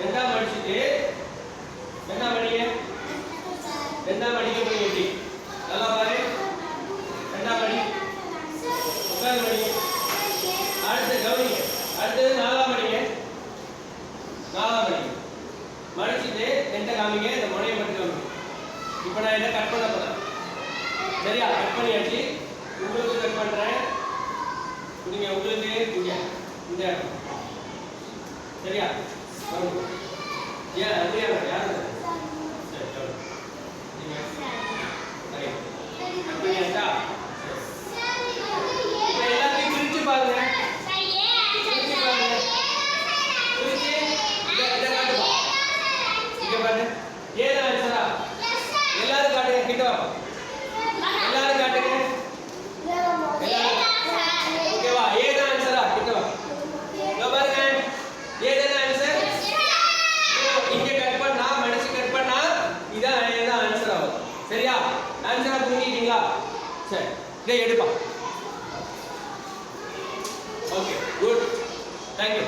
ரெண்டாம் மடிச்சுட்டு ரெண்டாம் மடிங்க ரெண்டாம் மடிக்க போய் எப்படி? நல்லா பாரு. ரெண்டாம் மடி உட்காந்து மடிங்க அடுத்து கவனிங்க அடுத்தது நாலாம் மடிங்க நாலாம் மடிங்க மடிச்சுட்டு ரெண்டை காமிங்க. இந்த முனையை மட்டும் காமிங்க. இப்போ நான் இதை கட் பண்ண போறேன். சரியா? கட் பண்ணியாச்சு. உங்களுக்கு கட் பண்ணுறேன் நீங்கள் உங்களுக்கு இங்க. இந்த இடம். சரியா? ஆன்சரா எல்லாரும் காட்டுங்க கிட்ட வா எல்லாரும் காட்டுங்க ஓகேவா ஏதான் ஆன்சரா கிட்ட வா இதோ பாருங்க ஏதான் ஆன்சர் இங்க கட் பண்ணா மடிச்சு கட் பண்ணா இதான் ஏதான் ஆன்சர் ஆகும் சரியா ஆன்சரா புரிஞ்சிட்டீங்களா சரி. இதை எடுப்பா. Okay good thank you